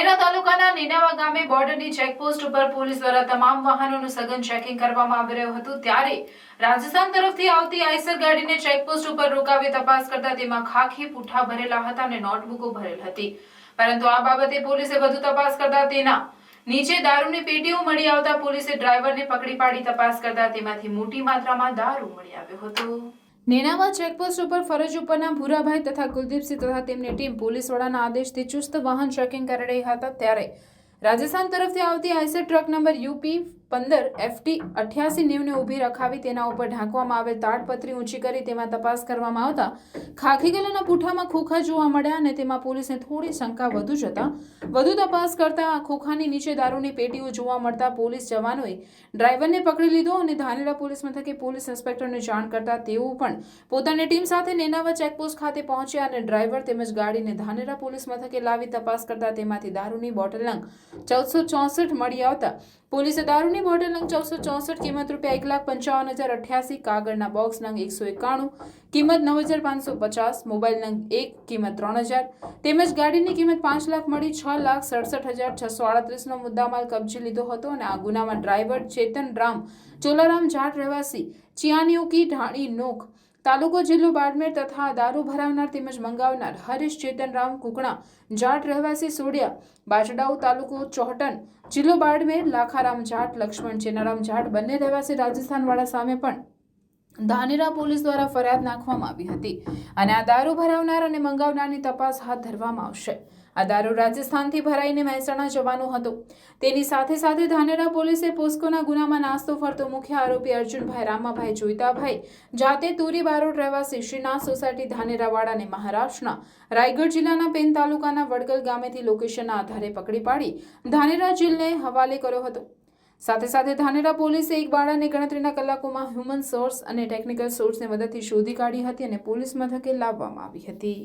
ધાનેરા તાલુકાના નીનાવા ગામે બોર્ડરની ચેકપોસ્ટ ઉપર પોલીસ દ્વારા તમામ વાહનોનું સઘન ચેકિંગ કરવામાં આવી રહ્યું હતું. ત્યારે રાજસ્થાન તરફથી આવતી આઈસર ગાડીને ચેકપોસ્ટ ઉપર રોકાવી તપાસ કરતા તેમાં ખાખી પૂઠા ભરેલા હતા અને નોટબુકો ભરેલ હતી. પરંતુ આ બાબતે પોલીસે વધુ તપાસ કરતા તેના નીચે દારૂની પેટીઓ મળી આવતા પોલીસે ડ્રાઈવરને પકડી પાડી તપાસ કરતા તેમાંથી મોટી માત્રામાં દારૂ મળી આવ્યો હતો. નેનાવા ચેકપોસ્ટ ઉપર ફરજ ઉપરના ભૂરાભાઈ તથા કુલદીપસિંહ તથા તેમની ટીમ પોલીસ વડાના આદેશથી ચુસ્ત વાહન ચેકિંગ કરી રહી હતા ત્યારે રાજસ્થાન તરફથી આવતી આઈસર ટ્રક નંબર યુપી પંદર એફટી અઠ્યાસી નેવને ઊભી રખાવી તેના ઉપર ઢાંકવામાં આવેલ તાડપત્રી ઊંચી કરી તેમાં તપાસ કરવામાં આવતા ખાખી કલરના પૂઠામાં ખોખા જોવા મળ્યા અને તેમાં પોલીસને થોડી શંકા વધુ જતા વધુ તપાસ કરતા ખોખાની નીચે દારૂની પેટીઓ જોવા મળતા પોલીસ જવાનોએ ડ્રાઈવરને પકડી લીધો અને ધાનેરા પોલીસ મથકે પોલીસ ઇન્સ્પેક્ટરને જાણ કરતા તેઓ પણ પોતાની ટીમ સાથે નેનાવા ચેકપોસ્ટ ખાતે પહોંચ્યા અને ડ્રાઈવર તેમજ ગાડીને ધાનેરા પોલીસ મથકે લાવી તપાસ કરતા તેમાંથી દારૂની બોટલ નંગ ચૌદસો ચોસઠ મળી આવતા પોલીસે દારૂની બોટલ નંગ ચૌદસો ચોસઠ, કિંમત રૂપિયા એક લાખ પંચાવન હજાર અઠ્યાસી, કાગળના બોક્સ નંગ એકસો એકાણું, કિંમત નવ હજાર પાંચસો પચાસ, મોબાઈલ નંગ એક, કિંમત ત્રણ હજાર, તેમજ ગાડીની કિંમત પાંચ લાખ મળી, છ લાખ સડસઠ હજાર છસો આડત્રીસનો મુદ્દામાલ કબજે લીધો હતો અને આ ગુનામાં ડ્રાઈવર ચેતન રામ, ચોલારામ જાટ રહેવાસી ચિયાનીઓકી ઢાણી નોખ તાલુકો જિલ્લો બાડમેર તથા દારૂ ભરાવનાર તેમજ મંગાવનાર હરીશ ચેતનરામ કુકણા, જાટ રહેવાસી સોડિયા, બાજડાઉ તાલુકો ચોહટન, જિલ્લો બાડમેર, લાખારામ જાટ, લક્ષ્મણ ચેનારામ જાટ બંને રહેવાસી રાજસ્થાનવાળા સામે પણ ધાનેરા પોલીસ દ્વારા ફરિયાદ નાખવામાં આવી હતી અને આ દારૂ ભરાવનાર અને મંગાવનારની તપાસ હાથ ધરવામાં આવશે. આ દારૂ રાજસ્થાનથી ભરાઈને મહેસાણા જવાનો હતો. તેની સાથે સાથે ધાનેરા પોલીસે પોસ્કોના ગુનામાં નાસ્તો ફરતો મુખ્ય આરોપી અર્જુનભાઈ રામાભાઈ જોઈતાભાઈ, જાતે તુરી બારોડ રહેવાસી શ્રીનાથ સોસાયટી ધાનેરાવાડાને મહારાષ્ટ્રના રાયગઢ જિલ્લાના પેન તાલુકાના વડગલ ગામેથી લોકેશનના આધારે પકડી પાડી ધાનેરા જેલને હવાલે કર્યો હતો. સાથે સાથે ધાનેરા પોલીસે એક બાળાને ગણતરીના કલાકોમાં હ્યુમન સોર્સ અને ટેકનિકલ સોર્સની મદદથી શોધી કાઢી હતી અને પોલીસ મથકે લાવવામાં આવી હતી.